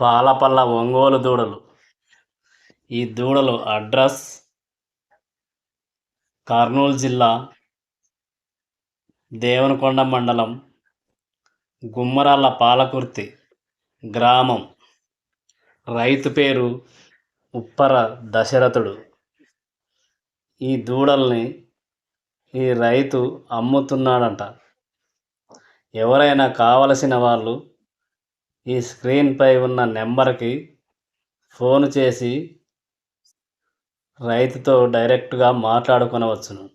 పాలపల్ల ఒంగోలు దూడలు. ఈ దూడలు అడ్రస్ కర్నూలు జిల్లా దేవనకొండ మండలం గుమ్మరాళ్ళ పాలకుర్తి గ్రామం. రైతు పేరు ఉప్పర దశరథుడు. ఈ దూడల్ని ఈ రైతు అమ్ముతున్నాడంట. ఎవరైనా కావలసిన వాళ్ళు ఈ స్క్రీన్పై ఉన్న నెంబర్కి ఫోన్ చేసి రైతుతో డైరెక్ట్గా మాట్లాడుకొనవచ్చును.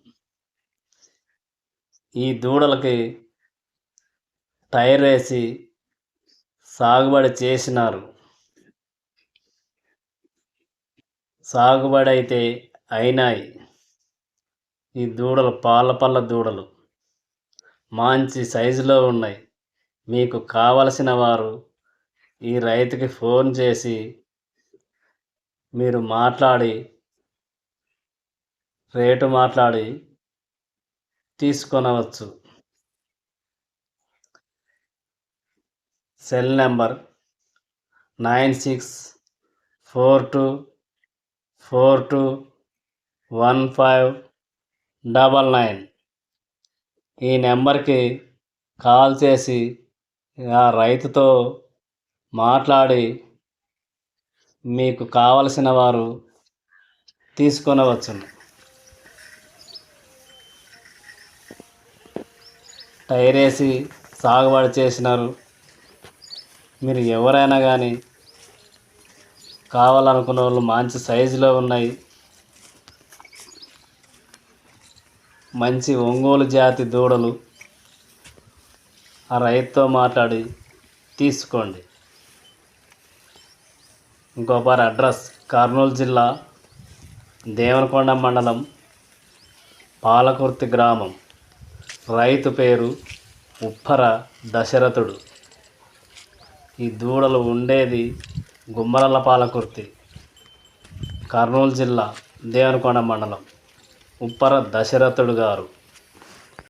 ఈ దూడలకి టైర్ వేసి సాగుబడి చేసినారు. సాగుబడి అయితే అయినాయి. ఈ దూడలు పాలపల్ల దూడలు మంచి సైజులో ఉన్నాయి. మీకు కావలసిన వారు ఈ రైతుకి ఫోన్ చేసి మీరు మాట్లాడి రేటు మాట్లాడి తీసుకొనవచ్చు. Cell number nine six four two four two one five double nine. ఈ నెంబర్కి కాల్ చేసి ఆ రైతుతో మాట్లాడి మీకు కావలసిన వారు తీసుకొనవచ్చును. టైరేసి సాగుబడి చేసినారు. మీరు ఎవరైనా కానీ కావాలనుకున్న వాళ్ళు మంచి సైజులో ఉన్నాయి. మంచి ఒంగోలు జాతి దూడలు ఆ రైతుతో మాట్లాడి తీసుకోండి. ఇంకోపారి అడ్రస్ కర్నూలు జిల్లా దేవనకొండ మండలం పాలకుర్తి గ్రామం. రైతు పేరు ఉప్పర దశరథుడు. ఈ దూడలు ఉండేది గుమ్మరల్ల పాలకుర్తి కర్నూలు జిల్లా దేవనకొండ మండలం. ఉప్పర దశరథుడు గారు.